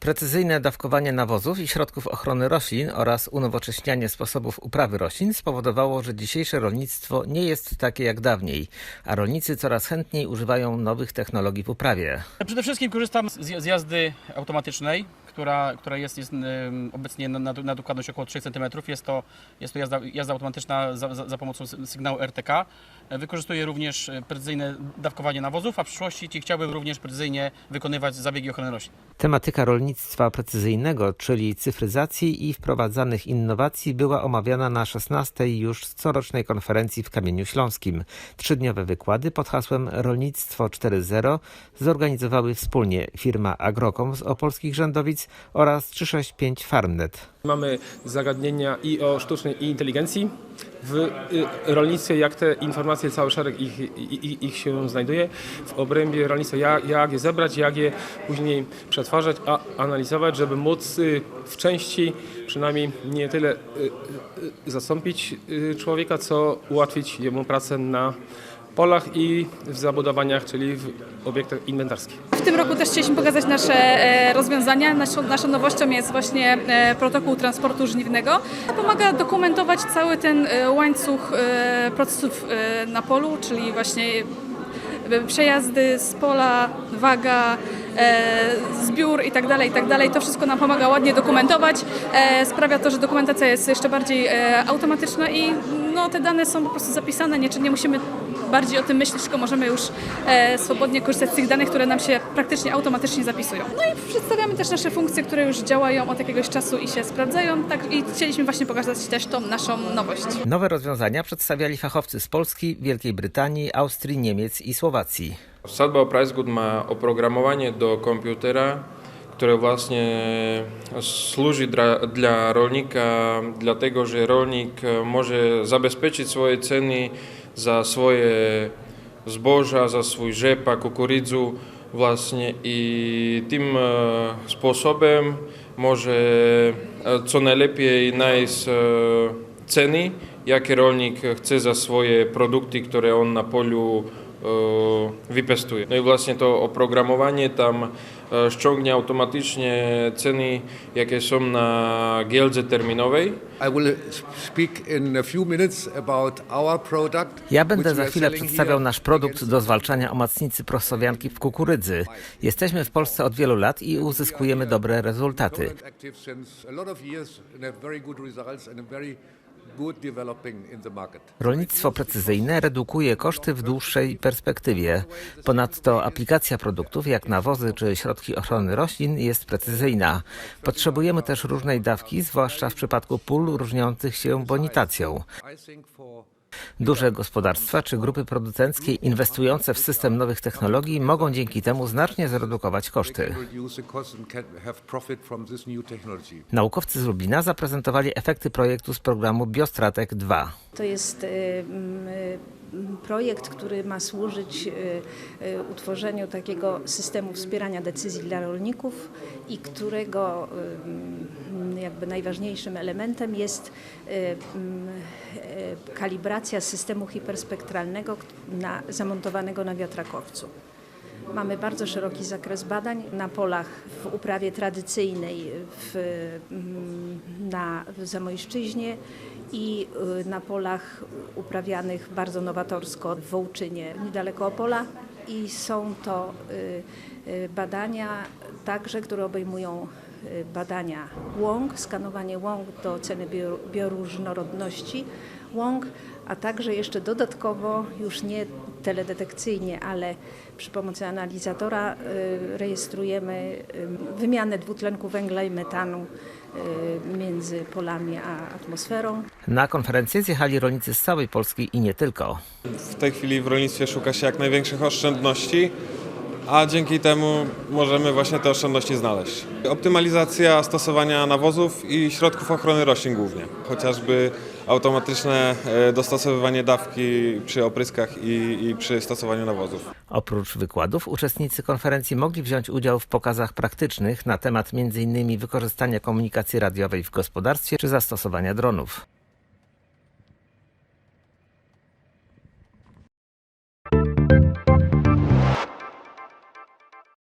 Precyzyjne dawkowanie nawozów i środków ochrony roślin oraz unowocześnianie sposobów uprawy roślin spowodowało, że dzisiejsze rolnictwo nie jest takie jak dawniej, a rolnicy coraz chętniej używają nowych technologii w uprawie. Przede wszystkim korzystam z, jazdy automatycznej, która, która jest, jest obecnie na, na, dokładność około 3 cm. Jest to, jest to jazda, jazda automatyczna za, za, pomocą sy- sygnału RTK. E, Wykorzystuję również e, precyzyjne dawkowanie nawozów, a w przyszłości chciałbym również precyzyjnie wykonywać zabiegi ochrony roślin. Tematyka rolnictwa precyzyjnego, czyli cyfryzacji i wprowadzanych innowacji była omawiana na 16. już corocznej konferencji w Kamieniu Śląskim. Trzydniowe wykłady pod hasłem Rolnictwo 4.0 zorganizowały wspólnie firma Agrocom z Opolskich Rzędowic oraz 365 Farmnet. Mamy zagadnienia i o sztucznej inteligencji w y, rolnictwie, jak te informacje, cały szereg ich, ich, ich się znajduje. W obrębie rolnictwa, jak, jak je zebrać, jak je później przetwarzać, a analizować, żeby móc y, w części przynajmniej nie tyle y, zastąpić człowieka, co ułatwić jemu pracę na polach i w zabudowaniach, czyli w obiektach inwentarskich. W tym roku też chcieliśmy pokazać nasze e, rozwiązania. Naszą, naszą nowością jest właśnie e, protokół transportu żniwnego. Pomaga dokumentować cały ten e, łańcuch procesów na polu, czyli właśnie przejazdy z pola, waga, e, zbiór i tak tak dalej. To wszystko nam pomaga ładnie dokumentować. E, sprawia to, że dokumentacja jest jeszcze bardziej e, automatyczna i no, te dane są po prostu zapisane, nie, nie musimy bardziej o tym myśleć, tylko możemy już e, swobodnie korzystać z tych danych, które nam się praktycznie automatycznie zapisują. No i przedstawiamy też nasze funkcje, które już działają od jakiegoś czasu i się sprawdzają, tak i chcieliśmy właśnie pokazać też tą naszą nowość. Nowe rozwiązania przedstawiali fachowcy z Polski, Wielkiej Brytanii, Austrii, Niemiec i Słowacji. Sadba Pricegood ma oprogramowanie do komputera, które właśnie służy dla, dla rolnika, dlatego że rolnik może zabezpieczyć swoje ceny za swoje zboża, za swój rzepa, kukurydzu właśnie i tym e, sposobem może e, co najlepiej znaleźć e, ceny, jakie rolnik chce za swoje produkty, które on na polu wypestuje. No i właśnie to oprogramowanie tam e, ściągnie automatycznie ceny, jakie są na giełdzie terminowej. Ja będę za chwilę przedstawiał nasz produkt do zwalczania omacnicy prosowianki w kukurydzy. Jesteśmy w Polsce od wielu lat i uzyskujemy dobre rezultaty. Rolnictwo precyzyjne redukuje koszty w dłuższej perspektywie. Ponadto aplikacja produktów jak nawozy czy środki ochrony roślin jest precyzyjna. Potrzebujemy też różnej dawki, zwłaszcza w przypadku pól różniących się bonitacją. Duże gospodarstwa czy grupy producenckie inwestujące w system nowych technologii mogą dzięki temu znacznie zredukować koszty. Naukowcy z Lublina zaprezentowali efekty projektu z programu Biostratek 2. To jest y, mm, y, projekt, który ma służyć y, utworzeniu takiego systemu wspierania decyzji dla rolników i którego mm, jakby najważniejszym elementem jest y, mm, y, kalibracja systemu hiperspektralnego na, zamontowanego na wiatrakowcu. Mamy bardzo szeroki zakres badań na polach w uprawie tradycyjnej w, mm, na w Zamojszczyźnie i y, na polach uprawianych bardzo nowatorsko w Wołczynie, niedaleko Opola. I są to y, y, badania także, które obejmują y, badania łąk, skanowanie łąk do oceny bio, bioróżnorodności łąk, a także jeszcze dodatkowo, już nie teledetekcyjnie, ale przy pomocy analizatora y, rejestrujemy y, wymianę dwutlenku węgla i metanu y, między polami a atmosferą. Na konferencję zjechali rolnicy z całej Polski i nie tylko. W tej chwili w rolnictwie szuka się jak największych oszczędności, a dzięki temu możemy właśnie te oszczędności znaleźć. Optymalizacja stosowania nawozów i środków ochrony roślin głównie, chociażby automatyczne e, dostosowywanie dawki przy opryskach i, i przy stosowaniu nawozów. Oprócz wykładów uczestnicy konferencji mogli wziąć udział w pokazach praktycznych na temat m.in. wykorzystania komunikacji radiowej w gospodarstwie czy zastosowania dronów.